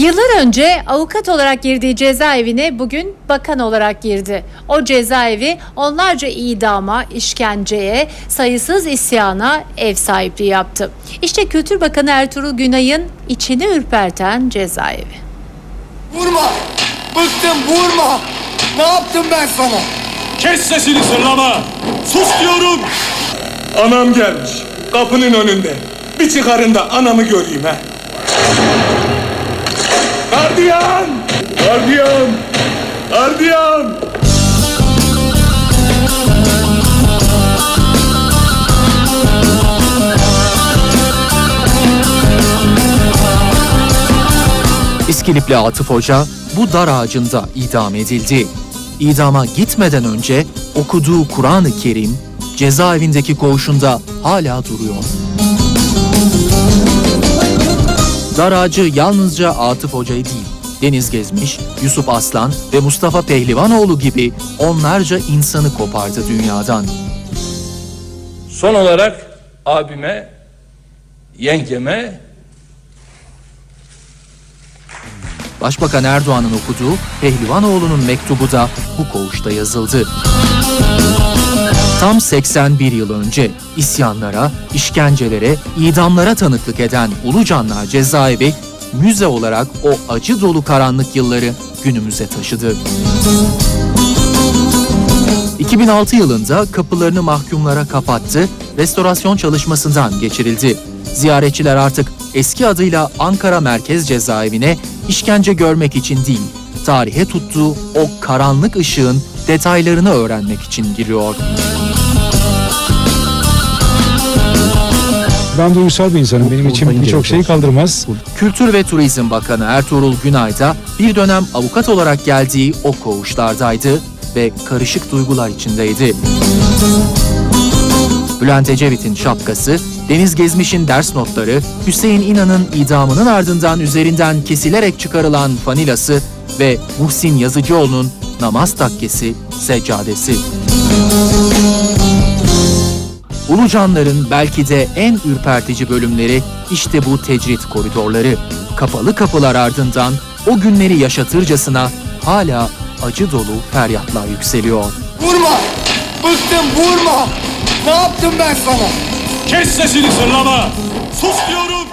Yıllar önce avukat olarak girdiği cezaevine bugün bakan olarak girdi. O cezaevi onlarca idama, işkenceye, sayısız isyana ev sahipliği yaptı. İşte Kültür Bakanı Ertuğrul Günay'ın içini ürperten cezaevi. Vurma! Bıktım vurma! Ne yaptım ben sana? Kes sesini sırlama. Sus diyorum. Anam gelmiş. Kapının önünde. Bir çıkarın da anamı göreyim ha. Gardiyan! Gardiyan! Gardiyan! İskilipli Atıf Hoca bu dar ağacında idam edildi. İdama gitmeden önce okuduğu Kur'an-ı Kerim cezaevindeki koğuşunda hala duruyor. Dar ağacı yalnızca Atıf Hoca'yı değil, Deniz Gezmiş, Yusuf Aslan ve Mustafa Pehlivanoğlu gibi onlarca insanı kopardı dünyadan. Son olarak abime, yengeme Başbakan Erdoğan'ın okuduğu Pehlivanoğlu'nun mektubu da bu koğuşta yazıldı. Tam 81 yıl önce isyanlara, işkencelere, idamlara tanıklık eden Ulucanlar cezaevi müze olarak o acı dolu karanlık yılları günümüze taşıdı. 2006 yılında kapılarını mahkumlara kapattı, restorasyon çalışmasından geçirildi. Ziyaretçiler artık eski adıyla Ankara Merkez Cezaevine işkence görmek için değil, tarihe tuttuğu o karanlık ışığın detaylarını öğrenmek için giriyor. Ben duygusal bir insanım. Benim için birçok şey kaldırmaz. Kültür ve Turizm Bakanı Ertuğrul Günay da bir dönem avukat olarak geldiği o koğuşlardaydı ve karışık duygular içindeydi. Bülent Ecevit'in şapkası, Deniz Gezmiş'in ders notları, Hüseyin İnan'ın idamının ardından üzerinden kesilerek çıkarılan fanilası ve Muhsin Yazıcıoğlu'nun namaz takkesi, seccadesi. Ulucanların belki de en ürpertici bölümleri işte bu tecrit koridorları. Kapalı kapılar ardından o günleri yaşatırcasına hala acı dolu feryatlar yükseliyor. Vurma! Bıktım vurma! Ne yaptım ben sana? Kes sesini sırlama. Sus diyorum.